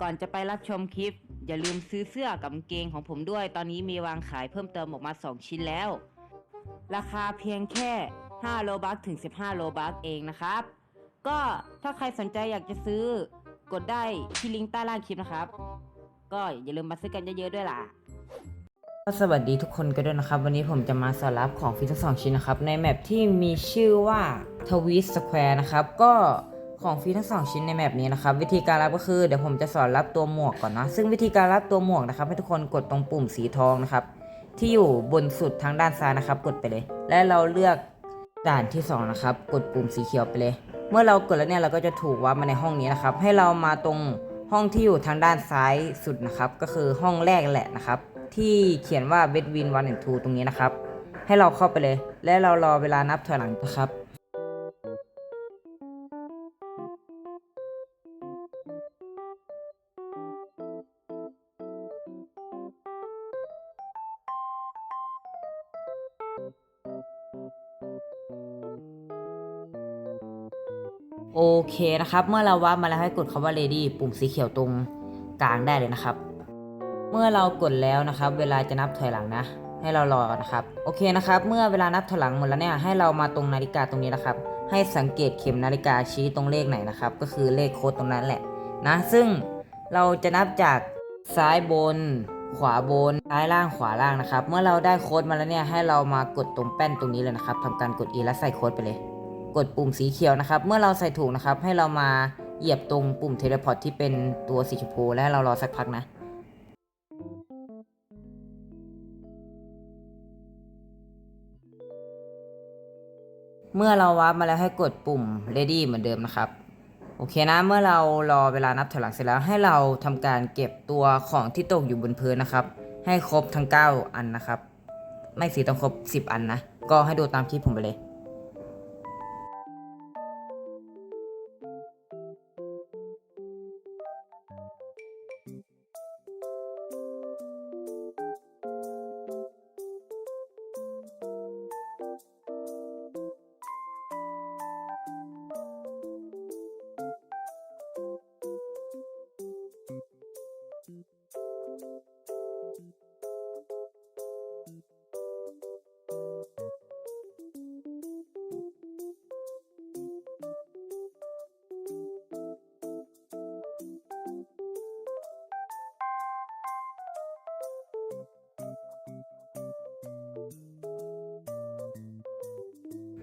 ก่อนจะไปรับชมคลิป อย่าลืมซื้อเสื้อกับเกงของผมด้วย ตอนนี้มีวางขายเพิ่มเติมออกมา 2 ชิ้นแล้ว ราคาเพียงแค่ 5 โลบัคถึง 15 โลบัคเองนะครับ ก็ถ้าใครสนใจอยากจะซื้อกดได้ที่ลิงก์ใต้ล่างคลิปนะครับ ก็อย่าลืมมาซื้อกันเยอะๆด้วยล่ะก็สวัสดีทุกคนกันด้วยนะครับ วันนี้ผมจะมาสอนรับของฟรีทั้งสองชิ้นนะครับ ในแมปที่มีชื่อว่าทวิสแควร์นะครับ ก็ ของฟรีทั้งสองชิ้นในแมปนี้นะครับวิธีการรับก็คือเดี๋ยวผมจะสอนรับตัวหมวกก่อนนะซึ่งวิธีการรับตัวหมวกนะครับให้ทุกคนกดตรงปุ่มสีทองนะครับที่อยู่บนสุดทางด้านซ้ายนะครับ กดไปเลย และเราเลือกด่านที่สองนะครับ กดปุ่มสีเขียวไปเลย เมื่อเรากดแล้วเนี่ยเราก็จะถูกว่ามาในห้องนี้นะครับ ให้เรามาตรงห้องที่อยู่ทางด้านซ้ายสุดนะครับ ก็คือห้องแรกแหละนะครับ ที่เขียนว่า b e d w i n 1 and 2 ตรงนี้นะครับ ให้เราเข้าไปเลย และเรารอเวลานับถอยหลังนะครับ โอเคนะครับ เมื่อเราวับมาแล้วให้กดคำว่า ready ปุ่มสีเขียวตรงกลางได้เลยนะครับ เมื่อเรากดแล้วนะครับ เวลาจะนับถอยหลังนะ ให้เรารอนะครับ โอเคนะครับ เมื่อเวลานับถอยหลังหมดแล้วเนี่ยให้เรามาตรงนาฬิกาตรงนี้นะครับ ให้สังเกตเข็มนาฬิกาชี้ตรงเลขไหนนะครับ ก็คือเลขโค้ดตรงนั้นแหละนะ ซึ่งเราจะนับจากซ้ายบน ขวาบน ซ้ายล่างขวาล่างนะครับ เมื่อเราได้โค้ดมาแล้วเนี่ยให้เรามากดตรงแป้นตรงนี้เลยนะครับทำการกด E แล้วใส่โค้ดไปเลย กดปุ่มสีเขียวนะครับ เมื่อเราใส่ถูกนะครับ ให้เรามาเหยียบตรงปุ่มเทเลพอร์ตที่เป็นตัวสีชมพูและเรารอสักพักนะเมื่อเราวาร์ปมาแล้วให้กดปุ่ม ready เหมือนเดิมนะครับ โอเคนะ เมื่อเรารอเวลานับถอยหลังเสร็จแล้ว ให้เราทำการเก็บตัวของที่ตกอยู่บนพื้นนะครับ ให้ครบทั้ง 9 อันนะครับ ไม่สิต้องครบ 10 อันนะ ก็ให้ดูตามคลิปผมไปเลย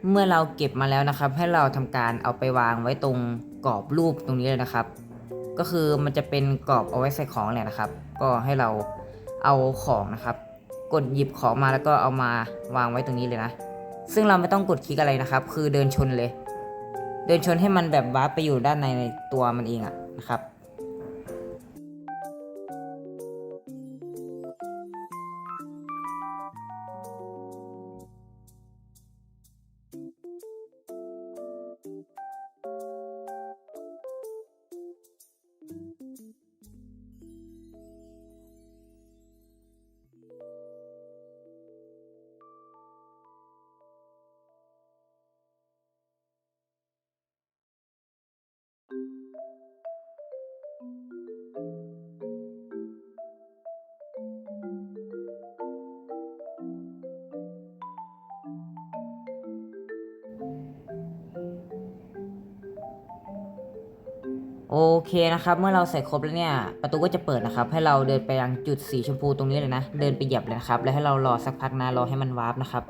เมื่อเราเก็บมาแล้วนะครับ ให้เราทำการเอาไปวางไว้ตรงกรอบรูปตรงนี้เลยนะครับ ก็คือมันจะเป็นกรอบเอาไว้ใส่ของแหละนะครับ ก็ให้เราเอาของนะครับ กดหยิบของมาแล้วก็เอามาวางไว้ตรงนี้เลยนะ ซึ่งเราไม่ต้องกดคลิกอะไรนะครับ คือเดินชนเลย เดินชนให้มันแบบวาร์ปไปอยู่ด้านในตัวมันเองอะนะครับ โอเคนะครับ เมื่อเราใส่ครบแล้วเนี่ย ประตูก็จะเปิดนะครับ ให้เราเดินไปยังจุดสีชมพูตรงนี้เลยนะ เดินไปเหยียบเลยนะครับ แล้วให้เรารอสักพักนะ รอให้มันวาร์ปนะครับ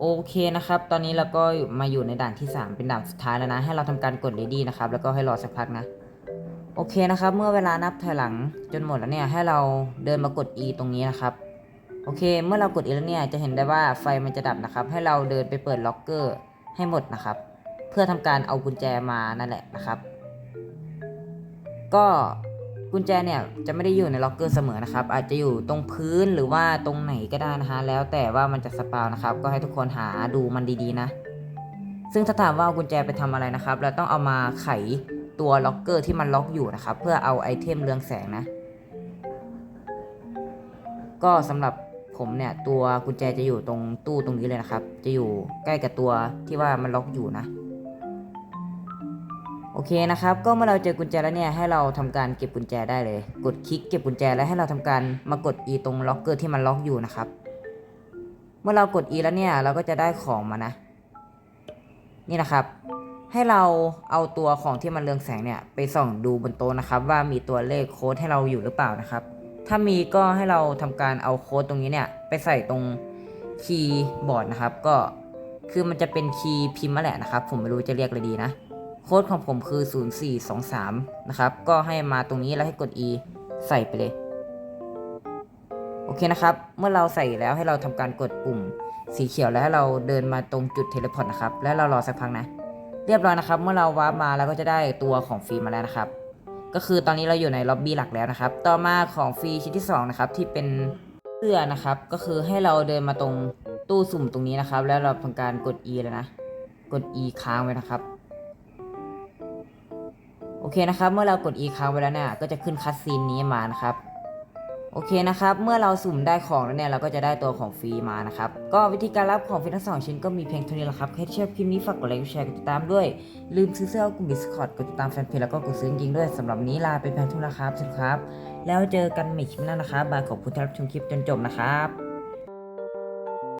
โอเคนะครับ ตอนนี้เราก็มาอยู่ในด่านที่ 3 เป็นด่านสุดท้ายแล้วนะ ให้เราทำการกด ready นะครับ แล้วก็ให้รอสักพักนะ โอเคนะครับ เมื่อเวลานับถอยหลังจนหมดแล้วเนี่ย ให้เราเดินมากด E ตรงนี้นะครับ โอเค เมื่อเรากด E แล้วเนี่ยจะเห็นได้ว่าไฟมันจะดับนะครับ ให้เราเดินไปเปิดล็อกเกอร์ให้หมดนะครับ เพื่อทำการเอากุญแจมานั่นแหละนะครับ ก็กุญแจเนี่ยจะไม่ได้อยู่ในล็อกเกอร์เสมอนะครับ อาจจะอยู่ตรงพื้นหรือว่าตรงไหนก็ได้นะฮะแล้วแต่ว่ามันจะสปาวนะครับ ก็ให้ทุกคนหาดูมันดีๆนะ ซึ่งถ้าถามว่าเอากุญแจไปทำอะไรนะครับ เราต้องเอามาไขตัวล็อกเกอร์ที่มันล็อกอยู่นะครับ เพื่อเอาไอเทมเรืองแสงนะ ก็สำหรับ ผมเนี่ยตัวกุญแจจะอยู่ตรงตู้ตรงนี้เลยนะครับ จะอยู่ใกล้กับตัวที่ว่ามันล็อกอยู่นะโอเคนะครับก็เมื่อเราเจอกุญแจแล้วเนี่ยให้เราทำการเก็บกุญแจได้เลย กดคลิกเก็บกุญแจแล้วให้เราทำการมากด E ตรงล็อกเกอร์ที่มันล็อกอยู่นะครับ เมื่อเรากด E แล้วเนี่ยเราก็จะได้ของมานะ นี่นะครับ ให้เราเอาตัวของที่มันเรืองแสงเนี่ยไปส่องดูบนโต๊ะนะครับ ว่ามีตัวเลขโค้ดให้เราอยู่หรือเปล่านะครับ ถ้ามีก็ให้เราทำการเอาโค้ดตรงนี้เนี่ย ไปใส่ตรงคีย์บอร์ดนะครับ ก็คือมันจะเป็นคีย์พิมพ์มาแหละนะครับ ผมไม่รู้จะเรียกอะไรดีนะ โค้ดของผมคือ 0423 นะครับ ก็ให้มาตรงนี้แล้วให้กด E ใส่ไปเลย โอเคนะครับ เมื่อเราใส่แล้วให้เราทำการกดปุ่มสีเขียวแล้วให้เราเดินมาตรงจุดเทเลพอร์ตนะครับ แล้วเรารอสักพักนะ เรียบร้อยนะครับ เมื่อเราวาร์ปมาแล้วก็จะได้ตัวของฟรีมาแล้วนะครับ ก็คือตอนนี้เราอยู่ในล็อบบี้หลักแล้วนะครับ ต่อมาของฟรีชิ้นที่สองนะครับที่เป็นเสื้อนะครับ ก็คือให้เราเดินมาตรงตู้สุ่มตรงนี้นะครับ แล้วเราทำการกด E เลยนะ กด E ค้างไว้นะครับ โอเคนะครับ เมื่อเรากด E ค้างไว้แล้วเนี่ยก็จะขึ้นคัสซีนนี้มานะครับ โอเคนะครับ เมื่อเราสุ่มได้ของแล้วเนี่ยเราก็จะได้ตัวของฟรีมานะครับ ก็วิธีการรับของฟรีทั้งสองชิ้นก็มีเพียงเท่านี้แหละครับ แครที่ชอบคลิปนี้ฝากกดไลค์กดแชร์กดติดตามด้วย ลืมซื้อเสื้อกลุ่ม Discord กดติดตามแฟนเพจแล้วก็กดซื้อจริงด้วยสำหรับนี้ลาไปแพนทุกนะครับสวัสดีครับ แล้วเจอกันใหม่คลิปหน้านะครับบายขอบคุณที่รับชมคลิปจนจบนะครับ